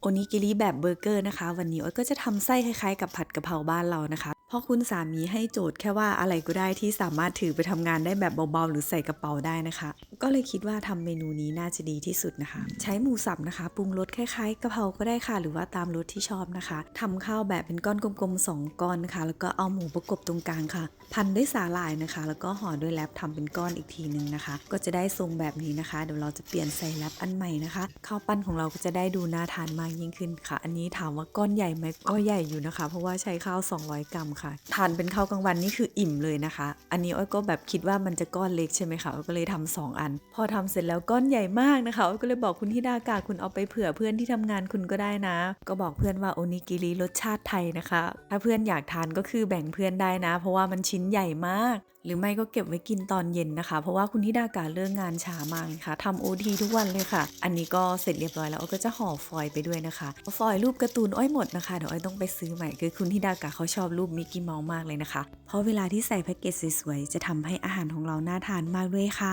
โอนิกิริแบบเบอร์เกอร์นะคะ วันนี้อ้อยก็จะทำไส้คล้ายๆ กับผัดกะเพราบ้านเรานะคะ พราะคุณสามีให้โจทย์แค่ว่าอะไรก็ได้ที่สามารถถือไปทำงานได้แบบเบาๆ หรือใส่กระเป๋าได้นะคะ ก็เลยคิดว่าทำเมนูนี้น่าจะดีที่สุดนะคะ ใช้หมูสับนะคะปรุงรสคล้ายๆกะเพราก็ได้ค่ะ หรือว่าตามรสที่ชอบนะคะทำข้าวแบบเป็นก้อนกลมๆสองก้อนนะคะ แล้วก็เอาหมูประกบตรงกลางค่ะ พันด้วยสาหร่ายนะคะ แล้วก็ห่อด้วยแรปทำเป็นก้อนอีกทีนึงนะคะ ก็จะได้ทรงแบบนี้นะคะเดี๋ยวเราจะเปลี่ยนใส่แรปอันใหม่นะคะข้าวปั้นของเราก็จะได้ดูน่าทานมากยิ่งขึ้นค่ะ อันนี้ถามว่าก้อนใหญ่ไหมก็ใหญ่อยู่นะคะ เพราะว่าใช้ข้าว 200 กรัมค่ะ ทานเป็นข้าวกลางวันนี่คืออิ่มเลยนะคะ อันนี้อ้อยก็แบบคิดว่ามันจะก้อนเล็กใช่ไหมคะอ้อยก็เลยทำสองอัน พอทำเสร็จแล้วก้อนใหญ่มากนะคะอ้อยก็เลยบอกคุณทิดากาคุณเอาไปเผื่อเพื่อนที่ทำงานคุณก็ได้นะ ก็บอกเพื่อนว่าโอนิกิริรสชาติไทยนะคะ ถ้าเพื่อนอยากทานก็คือแบ่งเพื่อนได้นะ เพราะว่ามันชิ้นใหญ่มากหรือไม่ก็เก็บไว้กินตอนเย็นนะคะ เพราะว่าคุณทิดากาเลิกงานช้ามากนะคะทำโอทีทุกวันเลยค่ะ อันนี้ก็เสร็จเรียบร้อยแล้วก็จะห่อฟอยไปด้วยนะคะ ฟอยรูปการ์ตูนอ้อยหมดนะคะเดี๋ยวอ้อยต้องไปซื้อใหม่คือคุณทิดากาเขาชอบรูปมิกกี้เมาส์มากเลยนะคะ เพราะเวลาที่ใส่แพ็กเกจสวยๆจะทำให้อาหารของเราน่าทานมากด้วยค่ะ